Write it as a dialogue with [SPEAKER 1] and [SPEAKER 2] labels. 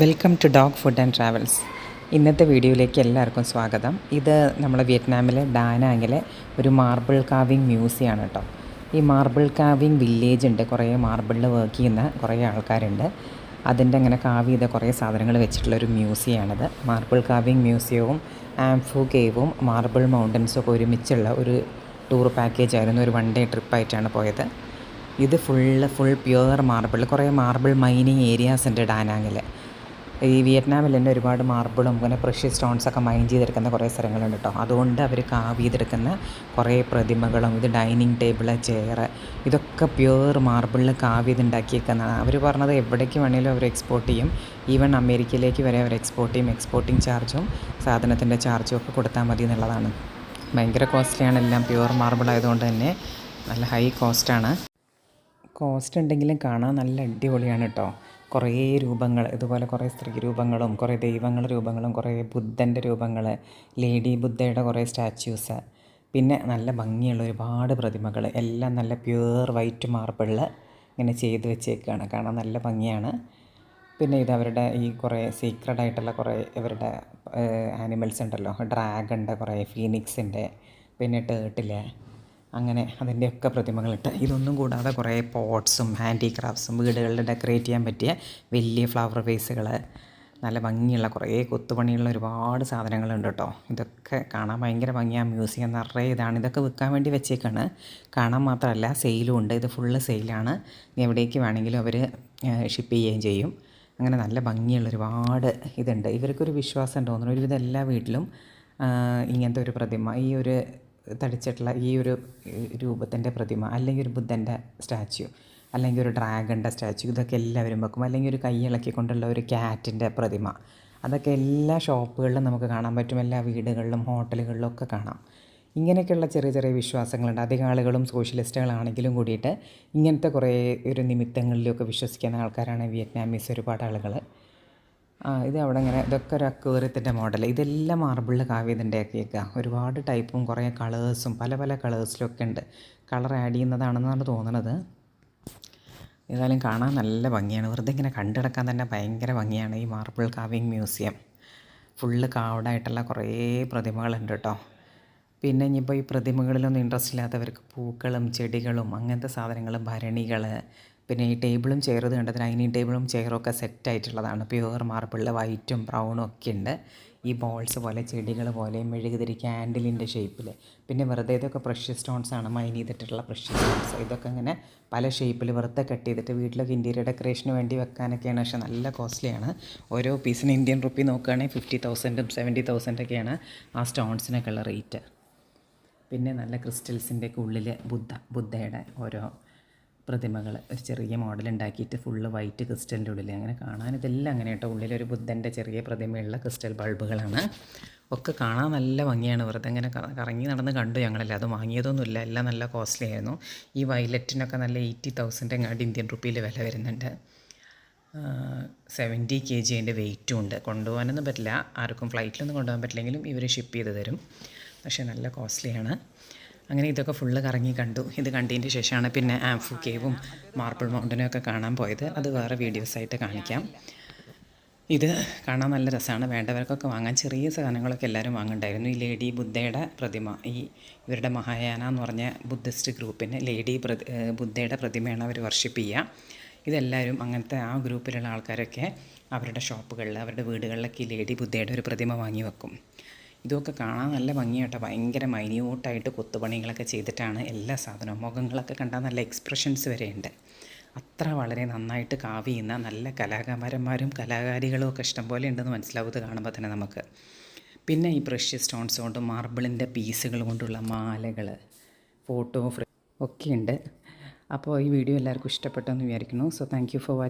[SPEAKER 1] Welcome to Dog Food and Travels ഇന്നത്തെ വീഡിയോയിലേക്ക് എല്ലാവർക്കും സ്വാഗതം. ഇത് നമ്മൾ വിയറ്റ്നാമിലെ ഡാനാങ്ങിലെ ഒരു മാർബിൾ കാവിങ് മ്യൂസിയമാണ് കേട്ടോ. ഈ മാർബിൾ കാവിങ് വില്ലേജ് ഉണ്ട്. കുറേ മാർബിളിൽ വർക്ക് ചെയ്യുന്ന കുറേ ആൾക്കാരുണ്ട്. അതിന്റെ അങ്ങനെ കാവ് ചെയ്ത കുറേ സാധനങ്ങൾ വെച്ചിട്ടുള്ള ഒരു മ്യൂസിയമാണിത് മാർബിൾ കാവിങ് മ്യൂസിയവും ആംഫു കേവും മാർബിൾ മൗണ്ടൻസും ഒക്കെ ഒരുമിച്ചുള്ള ഒരു ടൂർ പാക്കേജ് ആയിരുന്നു. ഒരു വൺ ഡേ ട്രിപ്പായിട്ടാണ് പോയത്. ഇത് ഫുള്ള് ഫുൾ പ്യുവർ മാർബിൾ കുറേ മാർബിൾ മൈനിങ് ഏരിയാസ് ഉണ്ട് ഡാനാങ്ങിൽ ഈ വിയറ്റ്നാമിൽ തന്നെ ഒരുപാട് മാർബിളും അങ്ങനെ പ്രഷ്യസ് സ്റ്റോൺസൊക്കെ മൈൻ ചെയ്തെടുക്കുന്ന കുറേ സ്ഥലങ്ങളുണ്ട് കേട്ടോ അതുകൊണ്ട് അവർ കാവ് ചെയ്തെടുക്കുന്ന കുറേ പ്രതിമകളും ഇത് ഡൈനിങ് ടേബിൾ ചെയറ് ഇതൊക്കെ പ്യുവർ മാർബിളിൽ കാവ് ചെയ്തുണ്ടാക്കിയേക്കുന്നതാണ്. അവർ പറഞ്ഞത് എവിടേക്ക് വേണമെങ്കിലും അവർ എക്സ്പോർട്ട് ചെയ്യും. ഈവൻ അമേരിക്കയിലേക്ക് വരെ അവർ എക്സ്പോർട്ട് ചെയ്യും. എക്സ്പോർട്ടിങ് ചാർജും സാധനത്തിന്റെ ചാർജും ഒക്കെ കൊടുത്താൽ മതി എന്നുള്ളതാണ്. ഭയങ്കര കോസ്റ്റ്ലിയാണ് എല്ലാം പ്യുവർ മാർബിൾ ആയതുകൊണ്ട് തന്നെ നല്ല ഹൈ കോസ്റ്റാണ് കോസ്റ്റ് ഉണ്ടെങ്കിലും കാണാൻ നല്ല അടിപൊളിയാണ് കേട്ടോ കുറേ രൂപങ്ങൾ ഇതുപോലെ കുറേ സ്ത്രീ രൂപങ്ങളും കുറേ ദൈവങ്ങളുടെ രൂപങ്ങളും കുറേ ബുദ്ധന്റെ രൂപങ്ങൾ ലേഡി ബുദ്ധയുടെ കുറേ സ്റ്റാച്യൂസ് പിന്നെ നല്ല ഭംഗിയുള്ള ഒരുപാട് പ്രതിമകൾ എല്ലാം നല്ല പ്യുവർ വൈറ്റ് മാർബിളിൽ ഇങ്ങനെ ചെയ്ത് വെച്ചേക്കാണ്. കാണാൻ നല്ല ഭംഗിയാണ്. പിന്നെ ഇത് അവരുടെ ഈ കുറേ സീക്രഡ് ആയിട്ടുള്ള കുറേ ഇവരുടെ ആനിമൽസ് ഉണ്ടല്ലോ. ഡ്രാഗണിന്റെ കുറേ ഫീനിക്സിന്റെ പിന്നെ ടേട്ടിലെ അങ്ങനെ അതിന്റെയൊക്കെ പ്രതിമകളിട്ട്. ഇതൊന്നും കൂടാതെ കുറേ പോട്ട്സും ഹാൻഡിക്രാഫ്റ്റ്സും വീടുകളിൽ ഡെക്കറേറ്റ് ചെയ്യാൻ പറ്റിയ വലിയ ഫ്ലവർ വേസുകൾ നല്ല ഭംഗിയുള്ള കുറേ കൊത്തുപണിയുള്ള ഒരുപാട് സാധനങ്ങളുണ്ട് കേട്ടോ. ഇതൊക്കെ കാണാൻ ഭയങ്കര ഭംഗിയാണ് മ്യൂസിയം നിറയെ ഇതാണ്. ഇതൊക്കെ വിൽക്കാൻ വേണ്ടി വെച്ചേക്കാണ്. കാണാൻ മാത്രമല്ല സെയിലും ഉണ്ട്. ഇത് ഫുള്ള് സെയിലാണ്. എവിടേക്ക് വേണമെങ്കിലും അവർ ഷിപ്പ് ചെയ്യുകയും ചെയ്യും. അങ്ങനെ നല്ല ഭംഗിയുള്ള ഒരുപാട് ഇതുണ്ട്. ഇവർക്കൊരു വിശ്വാസം തോന്നുന്നു. ഒരുവിധം എല്ലാ വീട്ടിലും ഇങ്ങനത്തെ ഒരു പ്രതിമ ഈ ഒരു തടിച്ചിട്ടുള്ള ഈ ഒരു രൂപത്തിന്റെ പ്രതിമ അല്ലെങ്കിൽ ഒരു ബുദ്ധന്റെ സ്റ്റാച്യു അല്ലെങ്കിൽ ഒരു ഡ്രാഗണിന്റെ സ്റ്റാച്യു ഇതൊക്കെ എല്ലാവരും വെക്കും. അല്ലെങ്കിൽ ഒരു കൈ ഇളക്കിക്കൊണ്ടുള്ള ഒരു ക്യാറ്റിന്റെ പ്രതിമ. അതൊക്കെ എല്ലാ ഷോപ്പുകളിലും നമുക്ക് കാണാൻ പറ്റും. എല്ലാ വീടുകളിലും ഹോട്ടലുകളിലും ഒക്കെ കാണാം. ഇങ്ങനെയൊക്കെയുള്ള ചെറിയ ചെറിയ വിശ്വാസങ്ങളുണ്ട്. അധികം ആളുകളും സോഷ്യലിസ്റ്റുകളാണെങ്കിലും കൂടിയിട്ട് ഇങ്ങനത്തെ കുറേ ഒരു നിമിത്തങ്ങളിലൊക്കെ വിശ്വസിക്കുന്ന ആൾക്കാരാണ് വിയറ്റ്നാമീസ് ഒരുപാട് ആളുകൾ ആ ഇത് അവിടെ ഇങ്ങനെ ഇതൊക്കെ ഒരു അക്വേറിയത്തിന്റെ മോഡൽ ഇതെല്ലാം മാർബിളിൽ കാവ്യതുണ്ടാക്കിയേക്കുക ഒരുപാട് ടൈപ്പും കുറേ കളേഴ്സും പല പല കളേഴ്സിലൊക്കെ ഉണ്ട്. കളർ ആഡ് ചെയ്യുന്നതാണെന്നാണ് തോന്നുന്നത് ഏതായാലും കാണാൻ നല്ല ഭംഗിയാണ്. വെറുതെ ഇങ്ങനെ കണ്ടിടക്കാൻ തന്നെ ഭയങ്കര ഭംഗിയാണ് ഈ മാർബിൾ കാവിങ് മ്യൂസിയം ഫുള്ള് കാവഡായിട്ടുള്ള കുറേ പ്രതിമകളുണ്ട് കേട്ടോ. പിന്നെ ഇനിയിപ്പോൾ ഈ പ്രതിമകളിലൊന്നും ഇൻട്രസ്റ്റ് ഇല്ലാത്തവർക്ക് പൂക്കളും ചെടികളും അങ്ങനത്തെ സാധനങ്ങളും ഭരണികൾ പിന്നെ ഈ ടേബിളും ചെയറും കണ്ടത് ഡൈനിങ് ടേബിളും ചെയറും ഒക്കെ സെറ്റ് ആയിട്ടുള്ളതാണ്. പ്യുവർ മാർബിളിൽ വൈറ്റും ബ്രൗണും ഒക്കെ ഉണ്ട്. ഈ ബോൾസ് പോലെ ചെടികൾ പോലെ മെഴുകുതിരി ക്യാൻഡിലിന്റെ ഷേപ്പിൽ പിന്നെ വെറുതെ ഇതൊക്കെ പ്രഷ്യസ് സ്റ്റോൺസ് ആണ്. മൈൻ ചെയ്തിട്ടുള്ള പ്രഷ്യസ് സ്റ്റോൺസ് ഇതൊക്കെ ഇങ്ങനെ പല ഷേപ്പിൽ വെറുതെ കട്ട് ചെയ്തിട്ട് വീട്ടിലൊക്കെ ഇന്റീരിയർ ഡെക്കറേഷന് വേണ്ടി വെക്കാനൊക്കെയാണ്. പക്ഷേ നല്ല കോസ്റ്റ്ലിയാണ് ഓരോ പീസിന് ഇന്ത്യൻ റുപ്പി നോക്കുകയാണെങ്കിൽ ഫിഫ്റ്റി തൗസൻഡും സെവന്റി തൗസൻഡൊക്കെയാണ് ആ സ്റ്റോൺസിനൊക്കെയുള്ള റേറ്റ് പിന്നെ നല്ല ക്രിസ്റ്റൽസിന്റെയൊക്കെ ഉള്ളിൽ ബുദ്ധ ബുദ്ധയുടെ ഓരോ പ്രതിമകൾ ഒരു ചെറിയ മോഡൽ ഉണ്ടാക്കിയിട്ട് ഫുള്ള് വൈറ്റ് ക്രിസ്റ്റലിന്റെ ഉള്ളിൽ അങ്ങനെ കാണാൻ ഇതെല്ലാം അങ്ങനെ കേട്ടോ. ഉള്ളിലൊരു ബുദ്ധന്റെ ചെറിയ പ്രതിമയുള്ള ക്രിസ്റ്റൽ ബൾബുകളാണ് ഒക്കെ കാണാൻ നല്ല ഭംഗിയാണ്. വെറുതെ ഇങ്ങനെ കറങ്ങി നടന്ന് കണ്ടു ഞങ്ങളല്ല. അത് വാങ്ങിയതൊന്നുമില്ല. എല്ലാം നല്ല കോസ്റ്റ്ലി ആയിരുന്നു. ഈ വയലറ്റിനൊക്കെ നല്ല എയ്റ്റി തൗസൻഡ് എങ്ങാണ്ട് ഇന്ത്യൻ റുപ്പിയിൽ വില വരുന്നുണ്ട്. സെവന്റി കെ ജി അതിന്റെ വെയിറ്റും ഉണ്ട്. കൊണ്ടുപോകാനൊന്നും പറ്റില്ല. ആർക്കും ഫ്ലൈറ്റിലൊന്നും കൊണ്ടുപോകാൻ പറ്റില്ലെങ്കിലും ഇവർ ഷിപ്പ് ചെയ്ത് തരും. പക്ഷേ നല്ല കോസ്റ്റ്ലിയാണ് അങ്ങനെ ഇതൊക്കെ ഫുള്ള് കറങ്ങി കണ്ടു. ഇത് കണ്ടതിന്റെ ശേഷമാണ് പിന്നെ ആംഫു കേവും മാർബിൾ മൗണ്ടനും ഒക്കെ കാണാൻ പോയത്. അത് വേറെ വീഡിയോസായിട്ട് കാണിക്കാം. ഇത് കാണാൻ നല്ല രസമാണ്. വേണ്ടവർക്കൊക്കെ വാങ്ങാൻ ചെറിയ സാധനങ്ങളൊക്കെ എല്ലാവരും വാങ്ങണ്ടായിരുന്നു. ഈ ലേഡി ബുദ്ധയുടെ പ്രതിമ ഈ ഇവരുടെ മഹായാന എന്ന് പറഞ്ഞ ബുദ്ധിസ്റ്റ് ഗ്രൂപ്പിന് ലേഡി ബുദ്ധയുടെ പ്രതിമയാണ് അവർ വർഷിപ്പ് ചെയ്യുക. ഇതെല്ലാവരും അങ്ങനത്തെ ആ ഗ്രൂപ്പിലുള്ള ആൾക്കാരൊക്കെ അവരുടെ ഷോപ്പുകളിൽ അവരുടെ വീടുകളിലൊക്കെ ഈ ലേഡി ബുദ്ധയുടെ ഒരു പ്രതിമ വാങ്ങി വെക്കും. ഇതൊക്കെ കാണാൻ നല്ല ഭംഗിയാട്ടോ. ഭയങ്കര മൈന്യൂട്ടായിട്ട് കൊത്തുപണികളൊക്കെ ചെയ്തിട്ടാണ് എല്ലാ സാധനവും. മുഖങ്ങളൊക്കെ കണ്ടാൽ നല്ല എക്സ്പ്രഷൻസ് വരെയുണ്ട്. അത്ര വളരെ നന്നായിട്ട് കാവ് ചെയ്യുന്ന നല്ല കലാകാരന്മാരും കലാകാരികളും ഒക്കെ ഇഷ്ടംപോലെ ഉണ്ടെന്ന് മനസ്സിലാവുന്നത് കാണുമ്പോൾ തന്നെ നമുക്ക്. പിന്നെ ഈ ബ്രഷ് സ്റ്റോൺസ് കൊണ്ട് മാർബിളിന്റെ പീസുകൾ കൊണ്ടുള്ള മാലകൾ ഫോട്ടോ ഫ്രെയിം ഒക്കെയുണ്ട് അപ്പോൾ ഈ വീഡിയോ എല്ലാവർക്കും ഇഷ്ടപ്പെട്ടെന്ന് വിചാരിക്കുന്നു. So thank for watching